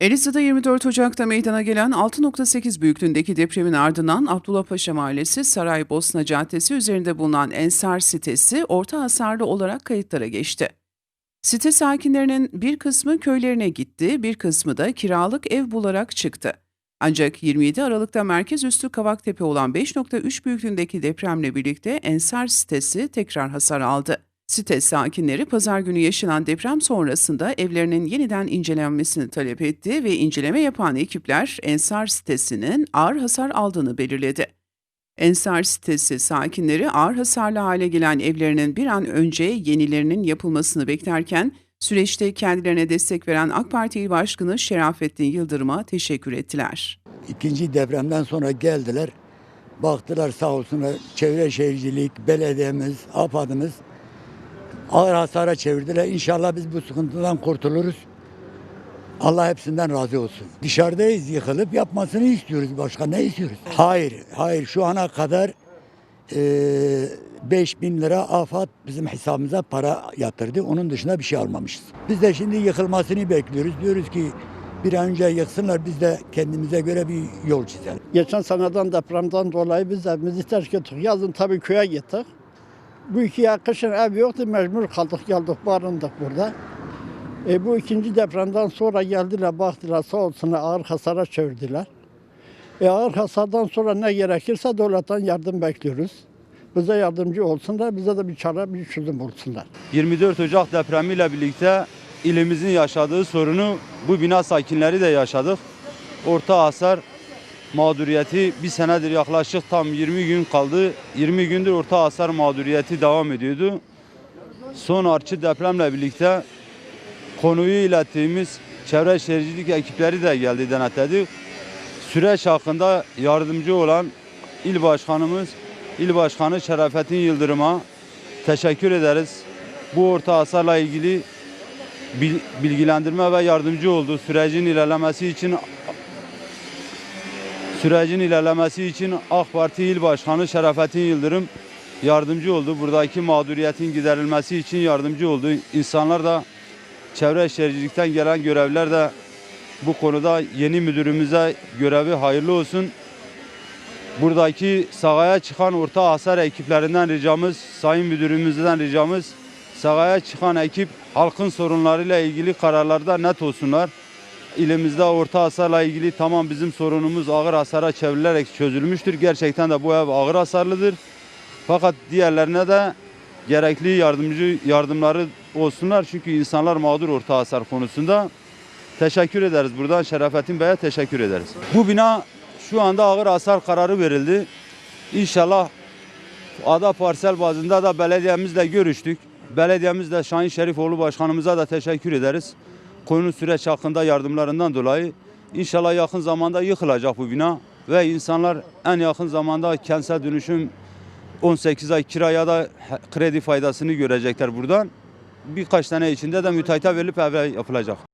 Elazığ'da 24 Ocak'ta meydana gelen 6.8 büyüklüğündeki depremin ardından Abdullahpaşa Mahallesi Saraybosna Caddesi üzerinde bulunan Ensar sitesi orta hasarlı olarak kayıtlara geçti. Site sakinlerinin bir kısmı köylerine gitti, bir kısmı da kiralık ev bularak çıktı. Ancak 27 Aralık'ta merkez üstü Kavaktepe olan 5.3 büyüklüğündeki depremle birlikte Ensar sitesi tekrar hasar aldı. Site sakinleri pazar günü yaşanan deprem sonrasında evlerinin yeniden incelenmesini talep etti ve inceleme yapan ekipler Ensar sitesinin ağır hasar aldığını belirledi. Ensar sitesi sakinleri ağır hasarlı hale gelen evlerinin bir an önce yenilerinin yapılmasını beklerken süreçte kendilerine destek veren AK Parti İl Başkanı Şerafettin Yıldırım'a teşekkür ettiler. İkinci depremden sonra geldiler. Baktılar sağ olsunlar çevre şehircilik, belediyemiz, AFAD'ımız ağır hasara çevirdiler. İnşallah biz bu sıkıntıdan kurtuluruz. Allah hepsinden razı olsun. Dışarıdayız yıkılıp yapmasını istiyoruz. Başka ne istiyoruz? Hayır, hayır şu ana kadar eee 5 bin lira AFAD bizim hesabımıza para yatırdı. Onun dışında bir şey almamışız. Biz de şimdi yıkılmasını bekliyoruz. Diyoruz ki bir an önce yıksınlar biz de kendimize göre bir yol çizelim. Geçen seneden depremden dolayı biz evimizi terk ettik. Yazın tabii köye gittik. Bu iki ya kışın ev yoktu mecbur kaldık geldik barındık burada. E, bu ikinci depremden sonra geldiler baktılar sağ olsunlar ağır hasara çevirdiler. E, ağır hasardan sonra ne gerekirse devletten yardım bekliyoruz. Bize yardımcı olsunlar, bize de bir çare, bir çözüm bulsunlar. 24 Ocak depremiyle birlikte ilimizin yaşadığı sorunu bu bina sakinleri de yaşadık. Orta hasar mağduriyeti bir senedir yaklaşık tam 20 gün kaldı. 20 gündür orta hasar mağduriyeti devam ediyordu. Son artçı depremle birlikte konuyu ilettiğimiz çevre şehircilik ekipleri de geldi denetledi. Süreç hakkında yardımcı olan il başkanımız, il başkanı Şerafettin Yıldırım'a teşekkür ederiz. Bu orta hasarla ilgili bil- bilgilendirme ve yardımcı oldu. Sürecin ilerlemesi için sürecin ilerlemesi için AK Parti İl Başkanı Şerafettin Yıldırım yardımcı oldu. Buradaki mağduriyetin giderilmesi için yardımcı oldu. İnsanlar da çevre şehircilikten gelen görevliler de bu konuda yeni müdürümüze görevi hayırlı olsun. Buradaki sahaya çıkan orta hasar ekiplerinden ricamız, sayın müdürümüzden ricamız sahaya çıkan ekip halkın sorunlarıyla ilgili kararlarda net olsunlar. İlimizde orta hasarla ilgili tamam bizim sorunumuz ağır hasara çevrilerek çözülmüştür. Gerçekten de bu ev ağır hasarlıdır. Fakat diğerlerine de gerekli yardımcı yardımları olsunlar. Çünkü insanlar mağdur orta hasar konusunda. Teşekkür ederiz. Buradan Şerafettin Bey'e teşekkür ederiz. Bu bina şu anda ağır hasar kararı verildi. İnşallah ada parsel bazında da belediyemizle görüştük. Belediyemizle Şahin Şerifoğlu Başkanımıza da teşekkür ederiz. Konu süreç hakkında yardımlarından dolayı inşallah yakın zamanda yıkılacak bu bina ve insanlar en yakın zamanda kentsel dönüşüm 18 ay kiraya da kredi faydasını görecekler buradan. Birkaç tane içinde de müteahhite verilip eve yapılacak.